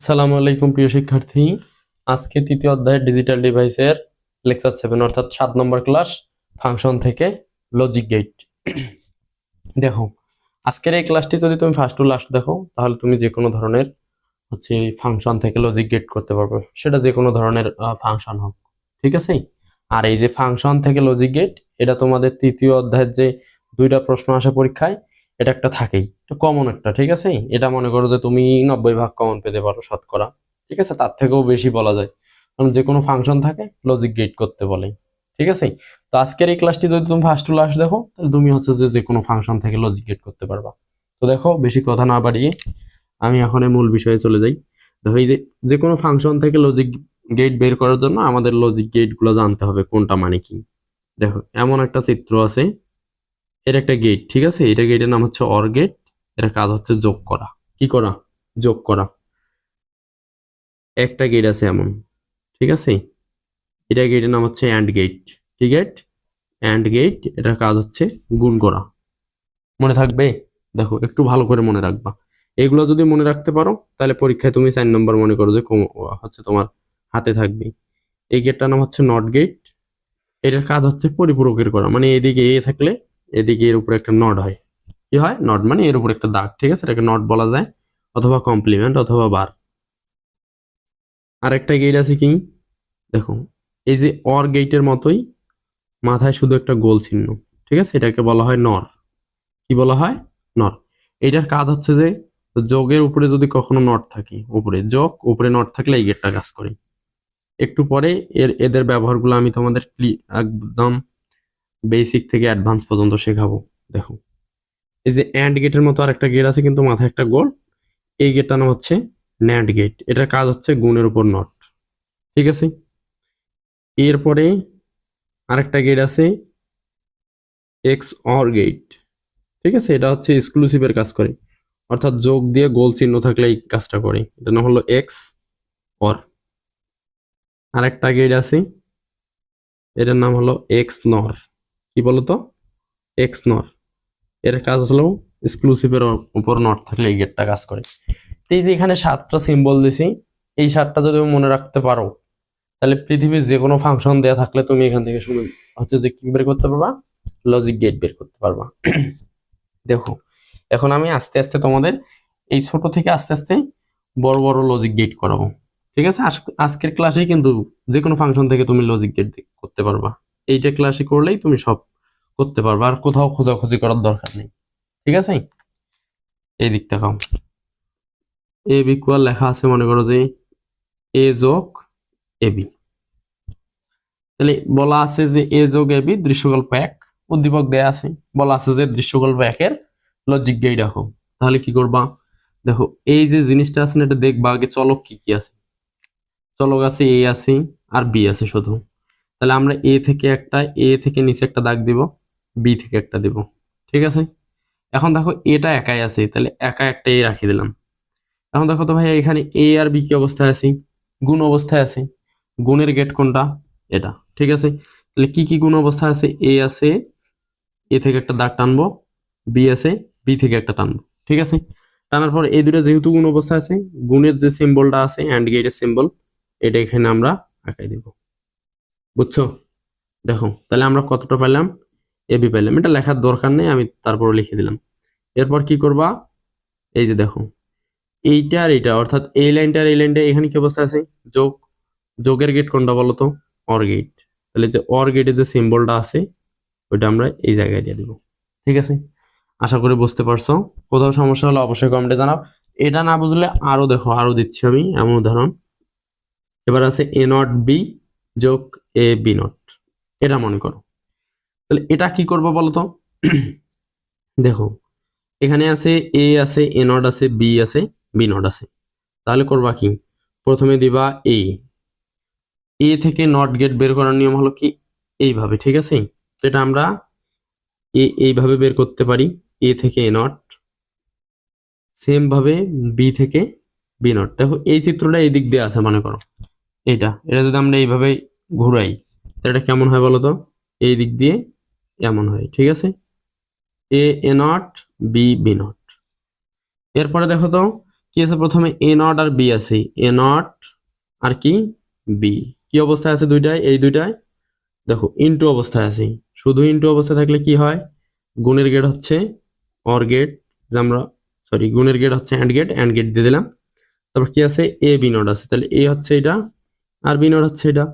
আসসালামু আলাইকুম, প্রিয় শিক্ষার্থী। আজকে তৃতীয় অধ্যায়ের ডিজিটাল ডিভাইসের লেকচার সেভেন, অর্থাৎ সাত নম্বর ক্লাস, ফাংশন থেকে লজিক গেট দেখো, আজকের এই ক্লাসটি যদি তুমি ফার্স্ট টু লাস্ট দেখো, তাহলে তুমি যে কোনো ধরনের হচ্ছে ফাংশন থেকে লজিক গেট করতে পারবে। সেটা যে কোনো ধরনের ফাংশন হোক, ঠিক আছে? আর এই যে ফাংশন থেকে লজিক গেট এটা তোমাদের তৃতীয় অধ্যায়ের যে দুইটা প্রশ্ন আসে পরীক্ষায় এটা একটা থাকেই। এটা কমন একটা, ঠিক আছে? এটা মনে করো যে তুমি নব্বই ভাগ কমন পেতে পারো শতকরা, ঠিক আছে? তার থেকেও বেশি বলা যায়। কারণ যে কোনো ফাংশন থাকে লজিক গেট করতে বলে, ঠিক আছে? তো আজকের এই ক্লাসটি যদি তুমি ফার্স্ট টু লাস্ট দেখো, তাহলে তুমি হচ্ছে যে যে কোনো ফাংশন থেকে লজিক গেট করতে পারবা। তো দেখো, বেশি কথা না বাড়িয়ে আমি এখন মূল বিষয়ে চলে যাই। দেখো, এই যে যে কোনো ফাংশন থেকে লজিক গেট বের করার জন্য আমাদের লজিক গেটগুলো জানতে হবে কোনটা মানে কি। দেখো, এমন একটা চিত্র আছে এর একটা গেট ঠিক আছে? এটা গেটের নাম হচ্ছে অর গেটের কাজ হচ্ছে যোগ করা। কি করা? যোগ করা। একটা গেট আছে এমন, ঠিক আছে? এটা গেটের নাম হচ্ছে অ্যান্ড গেট কি গেট অ্যান্ড গেট এটার কাজ হচ্ছে গুণ করা। মনে থাকবে? দেখো, একটু ভালো করে মনে রাখবা। এগুলো যদি মনে রাখতে পারো, তাহলে পরীক্ষায় তুমি চার নম্বর মনে করো যে হচ্ছে তোমার হাতে থাকবে। এই গেটটার নাম হচ্ছে নট গেট এটার কাজ হচ্ছে পরিপূরকের করা। মানে এদিকে এ থাকলে এদিকে এর উপরে একটা নট হয়। কি হয়? নট মানে এর উপরে একটা দাগ, ঠিক আছে? এটাকে নট বলা যায়। অথবা কমপ্লিমেন্ট অথবা বার আরেকটা গেট আছে কি? দেখো এই যে অর গেটের মতোই মাথায় শুধু একটা গোল চিহ্ন, ঠিক আছে? এটাকে বলা হয় নর কি বলা হয়? নর এটার কাজ হচ্ছে যে, যোগের উপরে যদি কখনো নট থাকে, উপরে যোগ, উপরে নট থাকলে এই গেটটা কাজ করে। একটু পরে এর, এদের ব্যবহারগুলো আমি তোমাদের একদম বেসিক থেকে অ্যাডভান্স পর্যন্ত শেখাবো, দেখো। এই যে অ্যান্ড গেটের মতো আরেকটা গেট আছে, কিন্তু মাথায় একটা গোল এই গেটটার নাম হচ্ছে ন্যান্ড গেট এটার কাজ হচ্ছে গুণের উপর নট ঠিক আছে? এরপরে আরেকটা গেট আছে এক্স অর গেট ঠিক আছে? এটা হচ্ছে এক্সক্লুসিভের কাজ করে। অর্থাৎ যোগ দিয়ে গোল চিহ্ন থাকলে এই কাজটা করে। এটা নাম হলো এক্স অর আরেকটা গেট আছে, এটার নাম হলো এক্স নর কি বলতো? এক্স নর এর কাজ হলো এক্সক্লুসিভের উপর নট থাকলে এই গেটটা কাজ করে। এই যে এখানে সাতটা সিম্বল দিছি, এই সাতটা যদি মনে রাখতে পারো, তাহলে পৃথিবীর যে কোনো ফাংশন দেয়া থাকলে তুমি এখান থেকে শুনে হচ্ছে যে কি বের করতে পারবা? লজিক গেট বের করতে পারবা। দেখো, এখন আমি আস্তে আস্তে তোমাদের এই ছোট থেকে আস্তে আস্তে বড় বড় লজিক গেট করাবো। ঠিক আছে? আজ- আজকের ক্লাসেই কিন্তু যে কোনো ফাংশন থেকে তুমি লজিক গেট করতে পারবা। এইটা ক্লাসে করলেই তুমি সব করতে পারবা, আর কোথাও খোঁজাখুঁজি করার দরকার নেই। ঠিক আছে? এই দিকটা খাও এ, বি বিকুয়াল লেখা আছে, মনে করো যে এ যোগ এ বি। তাহলে বলা আছে যে এ যোগ এ বি দৃশ্যকল্প এক। উদ্দীপক দেয়া আছে। বলা আছে যে দৃশ্যকল্প একের লজিক গেট রাখো। তাহলে কি করবা? দেখো, এই যে জিনিসটা আছে না, এটা দেখবা আগে চলক কি কি আছে? চলক আছে এ আছে আর বি আছে শুধু। তাহলে আমরা এ থেকে একটা, এ থেকে নিচে একটা দাগ দিব। বি থেকে একটা দিব। ঠিক আছে? এখন দেখো এটা একাই আছে, তাহলে একা একটা এ রাখি দিলাম। এখন দেখো তো ভাই এখানে এ আর বি কি অবস্থায় আছে? গুণ অবস্থায় আছে। গুণের গেট কোনটা? এটা। ঠিক আছে? তাহলে কি কি গুণ অবস্থায় আছে? এ আছে এ থেকে একটা দাগ টানবো বি আছে বি থেকে একটা টানবো। ঠিক আছে? টানার পর এই দুটো যেহেতু গুণ অবস্থায় আছে, গুণের যে সিম্বলটা আছে অ্যান্ড গেটের সিম্বল এটা এখানে আমরা আঁকাই দেব। বুঝছ? দেখো, তাহলে আমরা কতটা পেলাম এ বি পেলাম এটা লেখার দরকার নেই, আমি তারপর লিখে দিলাম। এরপর কি করবা? এই যে দেখো, এইটা আর এইটা, অর্থাৎ এই লাইনটা আর এই লাইনটা এখানে কি অবস্থা আছে? যোগ, যোগের গেট কোনটা বলো তো? অর গেট তাহলে যে অর গেটের যে সিম্বলটা আছে, ওইটা আমরা এই জায়গায় দিয়ে দিব। ঠিক আছে? আশা করি বুঝতে পারছ। কোথাও সমস্যা হলে অবশ্যই কমেন্টে জানাও। এটা না বুঝলে আরও দেখো আরও দিচ্ছি আমি, এমন উদাহরণ। এবার আছে এ নট বি যোগ এ বি নট এটা মনে করো। তাহলে এটা কি করব বলো তো দেখো, এখানে আছে এ আছে এ নট আছে বি আছে বি নট আছে। তাহলে করবা কি? প্রথমে দিবা এ এ থেকে নট গেট বের করার নিয়ম হলো কি? এইভাবে, ঠিক আছে? তো এটা আমরা এ এইভাবে বের করতে পারি। এ থেকে এ নট সেম ভাবে বি থেকে বি নট দেখো, এই চিত্রটা এই দিক দিয়ে আছে, মনে করো। এটা এটা যদি আমরা এইভাবে ঘুরাই তো এটা কেমন হয় বলো তো এই দিক দিয়ে এমন হয়, ঠিক আছে? A A not B B not এরপরে দেখো তো, কি আছে প্রথমে? এ নট আর বি আছে। এ নট আর কি? বি কি অবস্থায় আছে দুইটায়? এই দুইটায়? দেখো ইনটু অবস্থায় আছে। শুধু ইনটু অবস্থায় থাকলে কি হয়? গুণের গেট হচ্ছে অর গেট যে আমরা সরি গুণের গেট হচ্ছে অ্যান্ড গেট অ্যান্ড গেট দিয়ে দিলাম। তারপর কি আছে? এ বি নোট আছে। তাহলে এ হচ্ছে এটা আর বি নোট হচ্ছে এটা।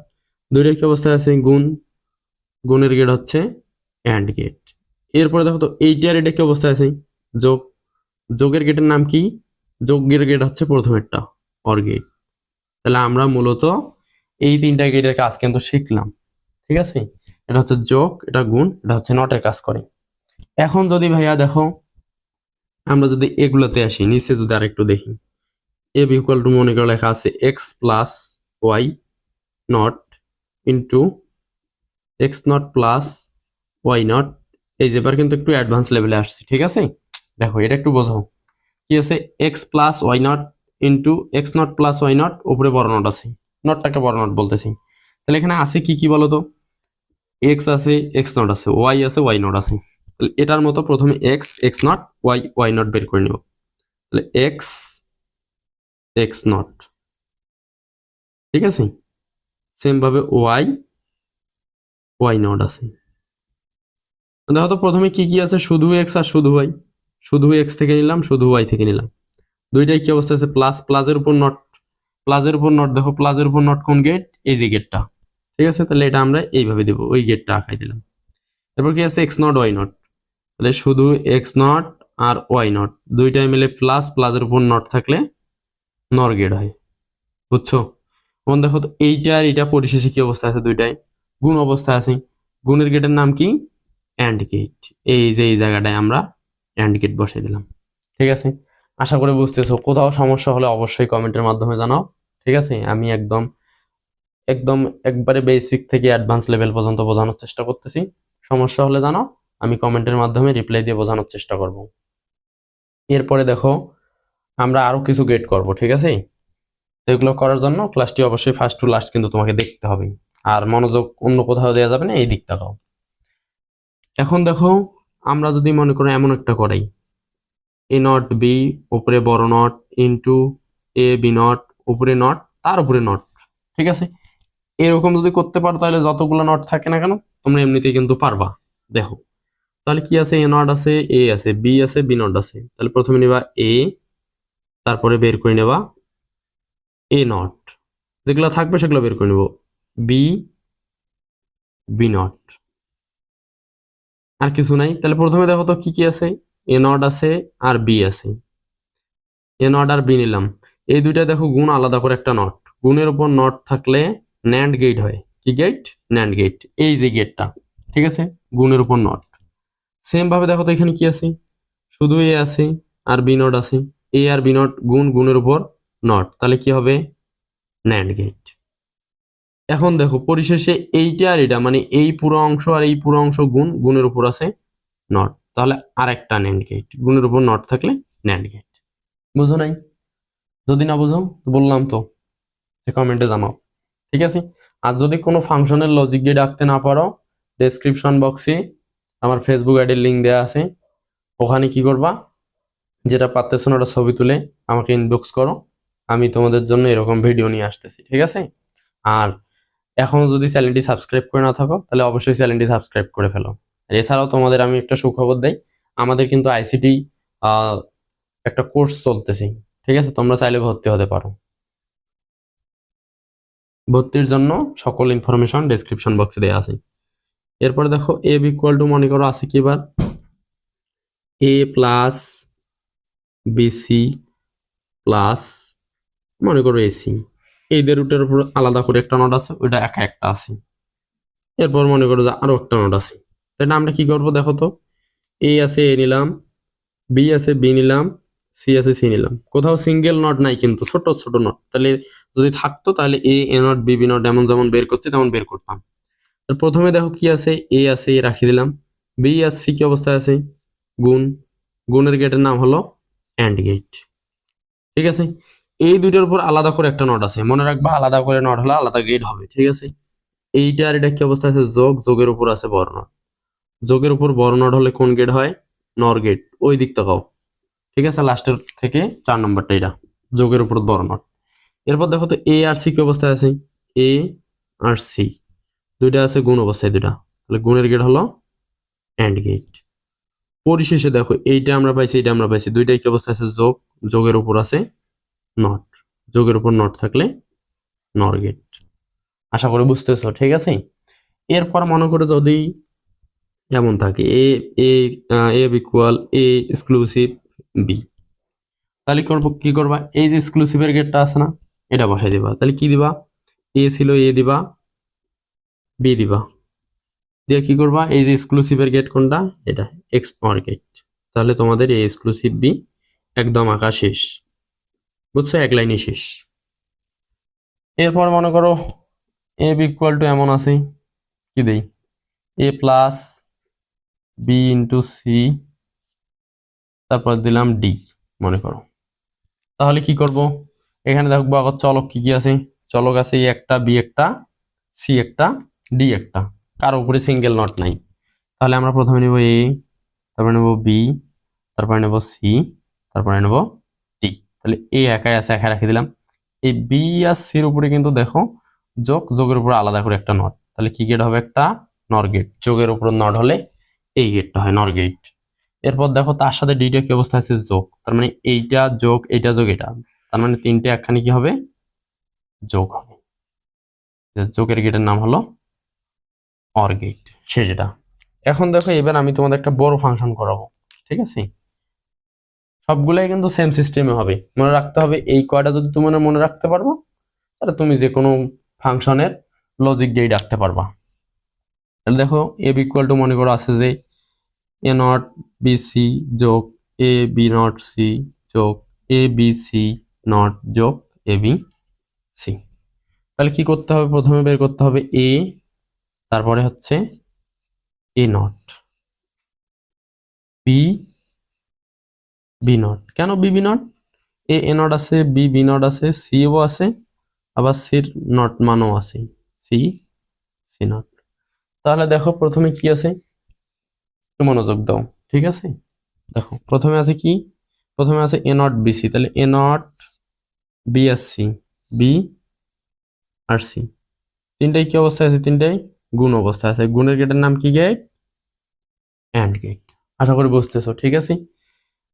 দুইটা কি অবস্থায় আছে? গুণ। গুণের গেট হচ্ছে অ্যান্ড গেট এরপরে দেখো তো এইটা আর এটা কি অবস্থায় আছে? যোগ, যোগের গেটের নাম কি? যোগের গেট হচ্ছে প্রথমেরটা অর গেট তাহলে আমরা মূলত এই তিনটা গেটের কাজ কিন্তু শিখলাম, ঠিক আছে? এটা হচ্ছে যোগ, এটা গুণ, এটা হচ্ছে নটের কাজ করে। এখন যদি ভাইয়া দেখো, আমরা যদি এগুলোতে আসি, নিচে যদি আরেকটু দেখি এ ইকুয়াল টু মনে করে লেখা আছে X plus Y not into X not plus Y not এই যে এবার কিন্তু একটু অ্যাডভান্স লেভেলে আসছি, ঠিক আছে? দেখো, এটা একটু বোঝো কি আছে? X plus Y not into X not plus Y not উপরে বড় নট আছে। নটটাকে বড় নট বলতেছি। তাহলে এখানে আছে কি কি বলতো? এক্স আছে এক্স নট আছে। ওয়াই আছে ওয়াই নট আছে। তাহলে এটার মতো প্রথমে X X not Y Y not বের করে নিব। তাহলে এক্স এক্স নট ঠিক আছে? সেমভাবে ওয়াই ওয়াই নট আছে। দেখো তো প্রথমে কি কি আছে? শুধু এক্স আর শুধু ওয়াই শুধু এক্স থেকে নিলাম, শুধু ওয়াই থেকে নিলাম। দুইটাই কি অবস্থা আছে? প্লাস প্লাসের উপর নট প্লাসের উপর নট দেখো প্লাসের উপর নট কোন গেট এই যে গেটটা ঠিক আছে? তাহলে এটা আমরা এইভাবে দেবো। ওই গেটটা আঁকাই দিলাম। তারপর কি আছে? এক্স নট ওয়াই নট তাহলে শুধু এক্স নট আর ওয়াই নট দুইটাই মিলে প্লাস প্লাসের উপর নট থাকলে নর গেট হয়। বুঝছ? এখন দেখো তো এইটা আর এইটা পরিশেষে কি অবস্থা আছে? দুইটাই। গুণ অবস্থায় আছে। গুণের গেটের নাম কি? অ্যান্ড গেট এই যে, এই জায়গাটায় আমরা অ্যান্ড গেট বসাই দিলাম। ঠিক আছে? আশা করে বুঝতেছো। কোথাও সমস্যা হলে অবশ্যই কমেন্টের মাধ্যমে জানাও। ঠিক আছে? আমি একদম একদম একবারে বেসিক থেকে অ্যাডভান্স লেভেল পর্যন্ত বোঝানোর চেষ্টা করতেছি। সমস্যা হলে জানাও। আমি কমেন্টের মাধ্যমে রিপ্লাই দিয়ে বোঝানোর চেষ্টা করব। এরপরে দেখো, আমরা আরও কিছু গেট করব, ঠিক আছে? এগুলো করার জন্য ক্লাসটি অবশ্যই ফার্স্ট টু লাস্ট কিন্তু তোমাকে দেখতে হবে। আর মনোযোগ অন্য কোথাও দেওয়া যাবে না, এই দিকটা দাও। এখন দেখো, আমরা যদি মনে করো এমন একটা করাই। এ নট বি উপরে বড় not into A B not উপরে নট তার উপরে নট ঠিক আছে? এরকম যদি করতে পারো, তাহলে যতগুলো নট থাকে না কেন, তোমরা এমনিতেই কিন্তু পারবা। দেখো, তাহলে কি আছে? এ নট আছে এ আছে বি আছে বি নট আছে। তাহলে প্রথমে নেবা এ তারপরে বের করে নেবা এ নট যেগুলো থাকবে, সেগুলো বের করে নেব বি বি নট আর কিছু নাই। তাহলে প্রথমে দেখো তো কি কি আছে? এ নট আছে আর বি আছে। এ নট আর বি নিলাম। এই দুইটা দেখো গুণ আলাদা করে একটা নট গুণের উপর নট থাকলে ন্যান্ড গেট হয়। কি গেট ন্যান্ড গেট এই যে গেটটা ঠিক আছে? গুণের উপর নট সেম ভাবে দেখো তো এখানে কি আছে? শুধু এ আছে আর বি নট আছে। এ আর বি নট গুণ গুণের উপর নট তাহলে কি হবে? ন্যান্ড গেট এখন দেখো, পরিশেষে এইটা আর এটা মানে এই পুরো অংশ আর এই পুরো অংশ গুণ, গুণের উপর আছে নট। তাহলে আরেকটা ন্যান্ড গেট গুণের উপর নট থাকলে ন্যান্ড গেট বুঝো নাই? যদি না বুঝো বললাম তো কমেন্টে জানাও। ঠিক আছে? আর যদি কোনো ফাংশনের লজিক গেট আঁকতে না পারো ডেসক্রিপশন বক্সে আমার ফেসবুক আইডির লিঙ্ক দেওয়া আছে। ওখানে কি করবা? যেটা পারতেছো না, ওটা ছবি তুলে আমাকে ইনবক্স করো। আমি তোমাদের জন্য এরকম ভিডিও নিয়ে আসতেছি, ঠিক আছে? আর এখনও যদি চ্যানেলটি সাবস্ক্রাইব করে না থাকো, তাহলে অবশ্যই চ্যানেলটি সাবস্ক্রাইব করে ফেলো। এছাড়াও তোমাদের আমি একটা সুখবর দেই, আমাদের কিন্তু আইসিটি একটা কোর্স চলতেছে। ঠিক আছে? তোমরা চাইলে ভর্তি হতে পারো। ভর্তির জন্য সকল ইনফরমেশন ডেসক্রিপশন বক্সে দেওয়া আছে। এরপরে দেখো এ ইকুয়াল টু মনে করো আছে কি এবার এ প্লাস বিসি প্লাস মনে করো এসি এই দের রুটের উপর আলাদা করে একটা নোট আছে, ওইটা একা একটা আছে। এরপর মনে করো যে আরও একটা নোট আছে। তাহলে আমরা কি করব দেখো তো? এ আছে এ নিলাম বি আছে বি নিলাম সি আছে সি নিলাম। কোথাও সিঙ্গেল নট নাই কিন্তু, ছোট ছোট নট তাহলে যদি থাকতো, তাহলে A A not B B not এমন যেমন বের করছি, তেমন বের করতাম। প্রথমে দেখো কি আছে? এ আছে এ রাখি দিলাম। বি আর সি কি অবস্থায় আছে? গুণ। গুণের গেটের নাম হলো অ্যান্ড গেট ঠিক আছে? এই দুইটার উপর আলাদা করে একটা নট আছে। মনে রাখবা, আলাদা করে নট হলে আলাদা গেট হবে, ঠিক আছে? এইটা আর এটা কি অবস্থা আছে? যোগ, যোগের উপর আছে নট যোগের উপর বড় নট হলে কোন গেট হয়? নর গেট ওই দিক তাকাও ঠিক আছে, লাস্টের থেকে চার নম্বরটা এটা যোগের উপর নট এরপর দেখো তো এ আর সি কি অবস্থায় আছে? এ আর সি দুইটা আছে, গুণ অবস্থায় দুইটা। তাহলে গুণের গেট হলো অ্যান্ড গেট পরিশেষে দেখো, এইটা আমরা পাইছি, এইটা আমরা পাইছি। দুইটাই কি অবস্থা আছে? যোগ, যোগের উপর আছে। নট যোগের উপর নট থাকলে নর গেট আশা করি বুঝতেছো ঠিক আছে? এরপর মনে করো যদি এমন থাকে, A A A equal A exclusive B তাহলে করব, কি করবা? এই যে এক্সক্লুসিভের গেটটা আছে না, এটা বসাই দিবা। তাহলে কি দিবা? এ ছিল এ দিবা বি দিবা। দিয়ে কি করবা? এই যে এক্সক্লুসিভের গেট কোনটা? এটা এক্স অর গেট তাহলে তোমাদের এই এক্সক্লুসিভ বি একদম আঁকা শেষ। বুঝছ? এক লাইনে শেষ। এরপর মনে করো এ ইকুয়াল টু এমন আছে, কি দেই? A plus B into C তারপর দিলাম ডি মনে করো। তাহলে কি করব? এখানে দেখব আবার চলক কি কি আছে? চলক আছে এ একটা বি একটা সি একটা ডি একটা। কারও উপরে সিঙ্গেল নট নাই। তাহলে আমরা প্রথমে নেব এ তারপরে নেব বি তারপরে নেব সি তারপরে নেব তাহলে এ একাই আছে একা রেখে দিলাম। এই বি আর সির উপরে কিন্তু দেখো, যোগ, যোগের উপরে আলাদা করে একটা নট তাহলে কি গেট হবে একটা? নর গেট যোগের উপর নট হলে এই গেটটা হয় নর গেট এরপর দেখো, তার সাথে ডিটা কি অবস্থা আছে? যোগ। তার মানে এইটা যোগ এইটা যোগ, এটা। তার মানে তিনটে একখানে কি হবে? যোগ হবে। যোগের গেটের নাম হলো অর গেট সে যেটা এখন দেখো, এবার আমি তোমাদের একটা বড় ফাংশন করাবো। ঠিক আছে? সবগুলাই কিন্তু সেম সিস্টেমে হবে। মনে রাখতে হবে, এই কয়টা যদি তুমি মনে রাখতে পারব, তাহলে তুমি যে কোনো ফাংশনের লজিক দিয়েই রাখতে পারবা। তাহলে দেখো এ বি ইকুয়াল টু মনে করো আছে যে এ নট বি সি যোগ এ বি নট সি যোগ এ বি সি নট যোগ এ বি সি তাহলে কি করতে হবে? প্রথমে বের করতে হবে এ তারপরে হচ্ছে A not B B not কেন B B not A A not আছে, বি বি নট আছে, সিও আছে, আবার সির নট মানও আছে, সি সি নট তাহলে দেখো প্রথমে কি আছে? মনোযোগ দাও, ঠিক আছে? দেখো, প্রথমে আছে কি? প্রথমে আছে এ নট বি সি, তাহলে এ নট বি আর সি, বি আর সি। তিনটাই কি অবস্থায় আছে? তিনটাই গুণ অবস্থায় আছে। গুণের গেটের নাম কি গেট? And gate. আশা করি বুঝতেছো, ঠিক আছে?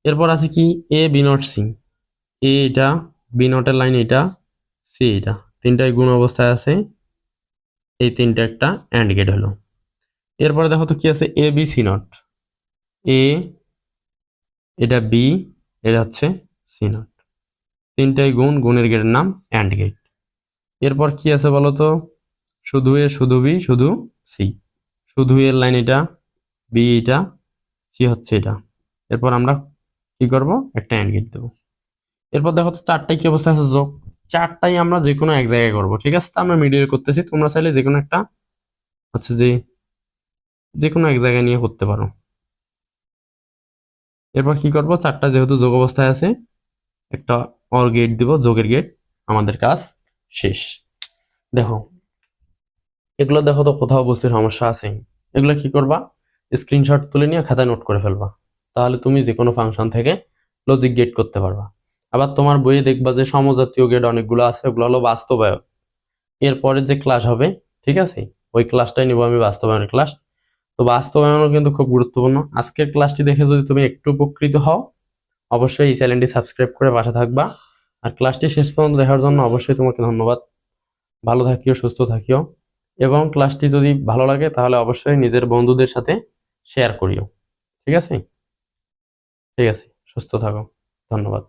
এরপর আছে কি? A B not C A এটা বি নটের লাইন এটা সি এটা। তিনটাই গুণ অবস্থায় আছে। এই তিনটা একটা অ্যান্ড গেট হলো। এরপরে দেখো তো কি আছে? A B C not A এটা বি এটা হচ্ছে সি নট তিনটাই গুণ, গুণের গেটের নাম অ্যান্ড গেট এরপর কি আছে বলো তো? শুধু এ শুধু বি শুধু সি শুধু এর লাইন এটা বি এটা সি হচ্ছে এটা। এরপর আমরা কি করব? একটা অ্যান্ড গেট দেবো। এরপর দেখো তো চারটাই কি অবস্থা আছে? যোগ। চারটাই আমরা যে কোনো এক জায়গায় করব, ঠিক আছে? আমরা মিডিয়ে করতেছি, তোমরা চাইলে যে কোনো একটা হচ্ছে যে যে কোনো এক জায়গায় নিয়ে করতে পারো। এরপর কি করব? চারটা যেহেতু যোগ অবস্থায় আছে, একটা অর গেট দিব, যোগের গেট আমাদের কাজ শেষ। দেখো, এগুলো দেখো তো কোথাও বুঝতে সমস্যা আছে। এগুলো কি করবা? স্ক্রিনশট তুলে নিয়ে খাতায় নোট করে ফেলবা। তাহলে তুমি যে কোনো ফাংশন থেকে লজিক গেট করতে পারবা। আবার তোমার বইয়ে দেখবা যে সমজাতীয় গেট অনেকগুলো আছে, ওগুলো হলো বাস্তবায়ন এরপরে যে ক্লাস হবে, ঠিক আছে? ওই ক্লাসটাই নিব আমি বাস্তবায়নের ক্লাস তো বাস্তবায়নও কিন্তু খুব গুরুত্বপূর্ণ। আজকের ক্লাসটি দেখে যদি তুমি একটু উপকৃত হও, অবশ্যই এই চ্যানেলটি সাবস্ক্রাইব করে পাশে থাকবা। আর ক্লাসটি শেষ পর্যন্ত দেখার জন্য অবশ্যই তোমাকে ধন্যবাদ। ভালো থাকিও, সুস্থ থাকিও। এবং ক্লাসটি যদি ভালো লাগে, তাহলে অবশ্যই নিজের বন্ধুদের সাথে শেয়ার করিও। ঠিক আছে? ঠিক আছে সুস্থ থাকো ধন্যবাদ।